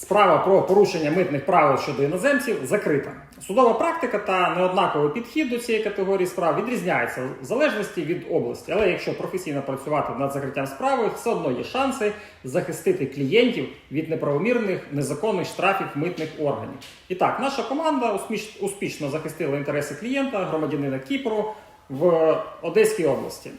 справа про порушення митних правил щодо іноземців закрита. Судова практика та неоднаковий підхід до цієї категорії справ відрізняється в залежності від області. Але якщо професійно працювати над закриттям справи, все одно є шанси захистити клієнтів від неправомірних незаконних штрафів митних органів. І так, наша команда успішно захистила інтереси клієнта, громадянина Кіпру в Одеській області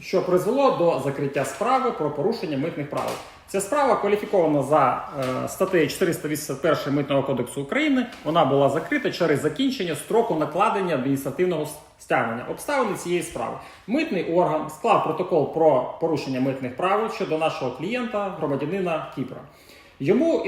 що призвело до закриття справи про порушення митних правил. Ця справа кваліфікована за е, статтею 481 Митного кодексу України. Вона була закрита через закінчення строку накладення адміністративного стягнення. Обставини цієї справи. Митний орган склав протокол про порушення митних правил щодо нашого клієнта, громадянина Кіпра. Йому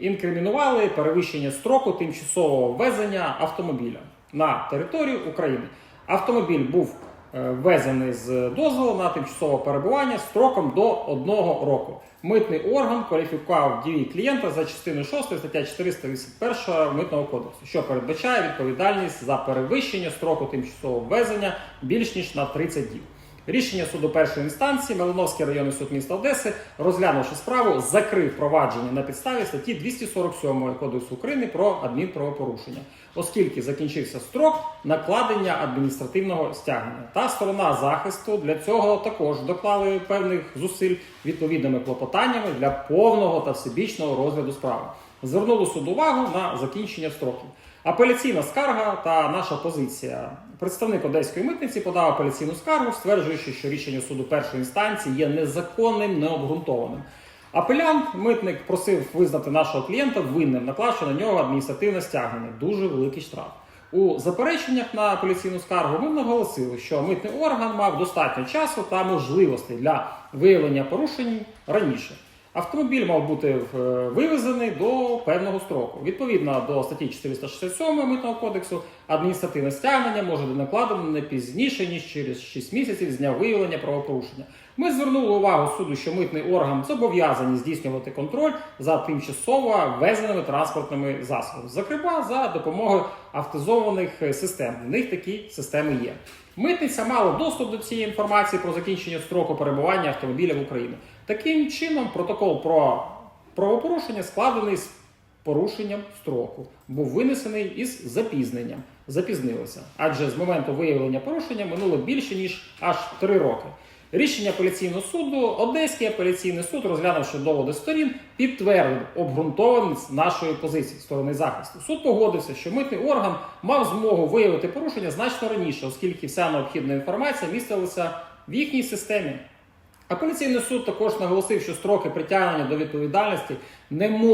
інкримінували перевищення строку тимчасового ввезення автомобіля на територію України. Автомобіль був ввезений з дозволу на тимчасове перебування строком до одного року. Митний орган кваліфікував дії клієнта за частиною 6 стаття 481 митного кодексу, що передбачає відповідальність за перевищення строку тимчасового ввезення більш ніж на 30 діб. Рішення суду першої інстанції Малиновський районний суд міста Одеси, розглянувши справу, закрив провадження на підставі статті 247 Кодексу України про адмінправопорушення, оскільки закінчився строк накладення адміністративного стягнення. Та сторона захисту для цього також доклали певних зусиль відповідними клопотаннями для повного та всебічного розгляду справи. Звернули суд увагу на закінчення строків. Апеляційна скарга та наша позиція. Представник одеської митниці подав апеляційну скаргу, стверджуючи, що рішення суду першої інстанції є незаконним, необґрунтованим. Апелянт, митник, просив визнати нашого клієнта винним, наклавши на нього адміністративне стягнення, дуже великий штраф. У запереченнях на апеляційну скаргу ми наголосили, що митний орган мав достатньо часу та можливостей для виявлення порушень раніше. Автомобіль мав бути е, вивезений до певного строку. Відповідно до статті 467 митного кодексу, адміністративне стягнення може бути накладено не пізніше ніж через 6 місяців з дня виявлення правопорушення. Ми звернули увагу суду, що митний орган зобов'язаний здійснювати контроль за тимчасово ввезеними транспортними засобами, зокрема за допомогою автозованих систем. В них такі системи є. Митниця мала доступ до цієї інформації про закінчення строку перебування автомобіля в Україні. Таким чином, протокол про правопорушення складений з порушенням строку, був винесений із запізненням. Запізнилося, адже з моменту виявлення порушення минуло більше ніж аж три роки. Рішення апеляційного суду, Одеський апеляційний суд, розглянувши доводи сторін, підтвердив обґрунтованість нашої позиції сторони захисту. Суд погодився, що митний орган мав змогу виявити порушення значно раніше, оскільки вся необхідна інформація містилася в їхній системі. Апеляційний суд також наголосив, що строки притягнення до відповідальності не можуть